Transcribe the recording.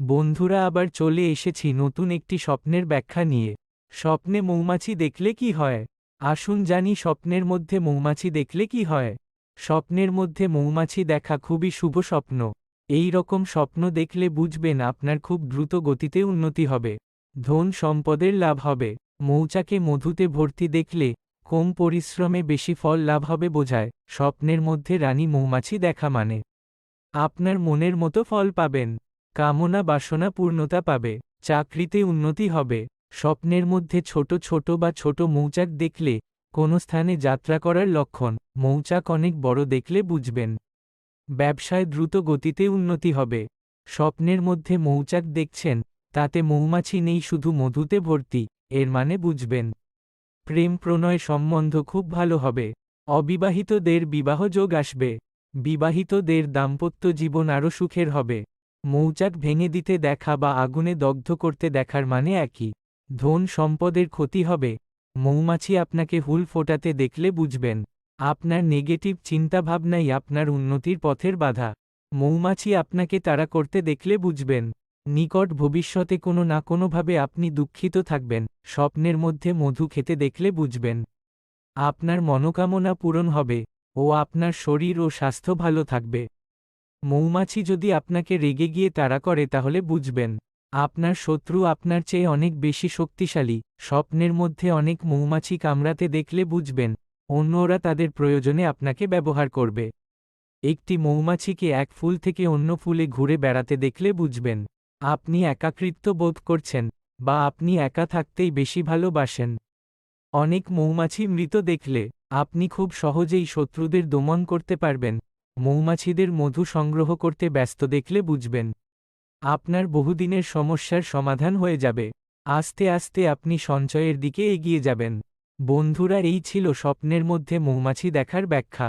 বন্ধুরা আবার চলে এসেছি নতুন একটি স্বপ্নের ব্যাখ্যা নিয়ে। স্বপ্নে মৌমাছি দেখলে কি হয়? আসুন জানি স্বপ্নের মধ্যে মৌমাছি দেখলে কি হয়? স্বপ্নের মধ্যে মৌমাছি দেখা খুবই শুভ স্বপ্ন। এই রকম স্বপ্ন দেখলে বুঝবেন আপনার খুব দ্রুত গতিতে উন্নতি হবে। ধন সম্পদের লাভ হবে। মৌচাকে মধুতে ভর্তি দেখলে কম পরিশ্রমে বেশি ফল লাভ হবে বোঝায়। স্বপ্নের মধ্যে রানী মৌমাছি দেখা মানে। আপনার মনের মতো ফল পাবেন। কামনা বাসনা পূর্ণতা পাবে, চাকরিতে উন্নতি হবে। স্বপ্নের মধ্যে ছোট ছোট বা ছোট মৌচাক দেখলে কোনো স্থানে যাত্রা করার লক্ষণ, মৌচাক অনেক বড় দেখলে বুঝবেন। ব্যবসায় দ্রুত গতিতে উন্নতি হবে। স্বপ্নের মধ্যে মৌচাক দেখছেন, তাতে মৌমাছি নেই, শুধু মধুতে ভর্তি, এর মানে বুঝবেন। প্রেম প্রণয় সম্বন্ধ খুব ভালো হবে। অবিবাহিতদের বিবাহ যোগ আসবে। বিবাহিতদের দাম্পত্য জীবন আরও সুখের হবে। মৌচাক ভেঙে দিতে দেখা বা আগুনে দগ্ধ করতে দেখার মানে একই। ধন সম্পদের ক্ষতি হবে। মৌমাছি আপনাকে হুল ফোটাতে দেখলে বুঝবেন। আপনার নেগেটিভ চিন্তাভাবনাই আপনার উন্নতির পথের বাধা। মৌমাছি আপনাকে তাড়া করতে দেখলে বুঝবেন। নিকট ভবিষ্যতে কোনো না কোনোভাবে আপনি দুঃখিত থাকবেন। স্বপ্নের মধ্যে মধু খেতে দেখলে বুঝবেন। আপনার মনোকামনা পূরণ হবে ও আপনার শরীর ও স্বাস্থ্য ভালো থাকবে। মৌমাছি যদি আপনাকে রেগে গিয়ে তাড়া করে তাহলে বুঝবেন। আপনার শত্রু আপনার চেয়ে অনেক বেশি শক্তিশালী, স্বপ্নের মধ্যে অনেক মৌমাছি কামড়াতে দেখলে বুঝবেন, অন্যরা তাদের প্রয়োজনে আপনাকে ব্যবহার করবে। একটি মৌমাছিকে এক ফুল থেকে অন্য ফুলে ঘুরে বেড়াতে দেখলে বুঝবেন, আপনি একাকৃত্ব বোধ করছেন, বা আপনি একা থাকতেই বেশি ভালোবাসেন। অনেক মৌমাছি মৃত দেখলে, আপনি খুব সহজেই শত্রুদের দমন করতে পারবেন মৌমাছিদের মধু সংগ্রহ করতে ব্যস্ত দেখলে বুঝবেন। আপনার বহুদিনের সমস্যার সমাধান হয়ে যাবে। আস্তে আস্তে আপনি সঞ্চয়ের দিকে এগিয়ে যাবেন। বন্ধুরা, এই ছিল স্বপ্নের মধ্যে মৌমাছি দেখার ব্যাখ্যা।